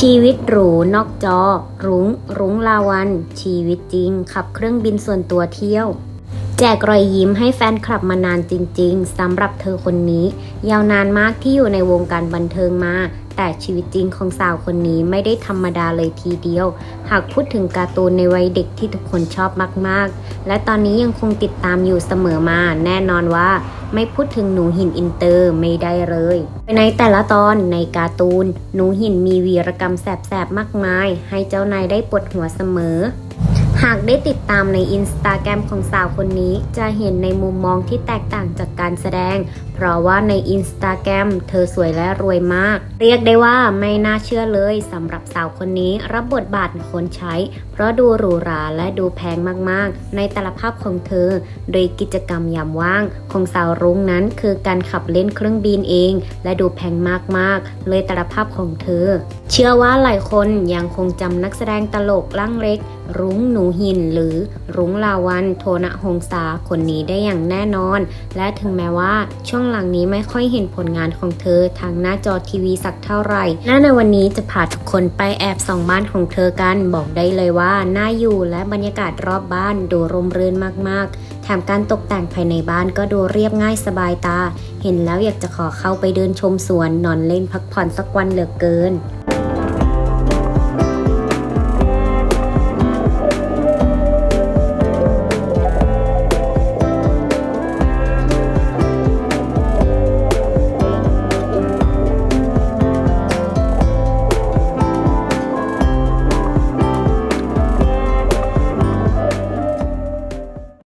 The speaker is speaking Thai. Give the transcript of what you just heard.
ชีวิตหรูนอกจอ รุง้ง รุ้งลาวัน ชีวิตจริง ขับเครื่องบินส่วนตัวเที่ยว จกรอยยิ้มให้แฟนคลับมานานจริง ๆสำหรับเธอคนนี้ ยาวนานมากที่อยู่ในวงการบันเทิงมา แต่ชีวิตจริงของสาวคนนี้ไม่ได้ธรรมดาเลยทีเดียว หากพูดถึงการ์ตูนในวัยเด็กที่ทุกคนชอบมากๆ และตอนนี้ยังคงติดตามอยู่เสมอมา แน่นอนว่าไม่พูดถึงหนูหินอินเตอร์ไม่ได้เลย ในแต่ละตอนในการ์ตูน หนูหินมีวีรกรรมแสบๆมากมาย ให้เจ้านายได้ปวดหัวเสมอ หากได้ติดตามในอินสตาแกรมของสาวคนนี้ จะเห็นในมุมมองที่แตกต่างจากการแสดง ราะว่าในอินสตาแกรมเธอสวยและรวยมาก เรียกได้ว่าไม่น่าเชื่อเลยสำหรับสาวคนนี้รับบทบาทคนใช้ เพราะดูหรูหราและดูแพงมากๆ ในแต่ละภาพของเธอ โดยกิจกรรมยามว่างของสาวรุ้งนั้นคือการขับเล่นเครื่องบินเอง และดูแพงมากๆ เลยแต่ละภาพของเธอ เชื่อว่าหลายคนยังคงจำนักแสดงตลกร่างเล็ก รุ้งหนูหิน หรือรุ้งลาวัน โทนะหงษาคนนี้ได้อย่างแน่นอน และถึงแม้ว่าช่วงหลังนี้ไม่ค่อยเห็นผลงานของเธอทางหน้าจอทีวีสักเท่าไหร่และในวันนี้จะพาทุกคนไปแอบส่องบ้านของเธอกัน บอกได้เลยว่าน่าอยู่และบรรยากาศรอบบ้านดูร่มรื่นมากๆ แถมการตกแต่งภายในบ้านก็ดูเรียบง่ายสบายตา เห็นแล้วอยากจะขอเข้าไปเดินชมสวนนอนเล่นพักผ่อนสักวันเหลือเกิน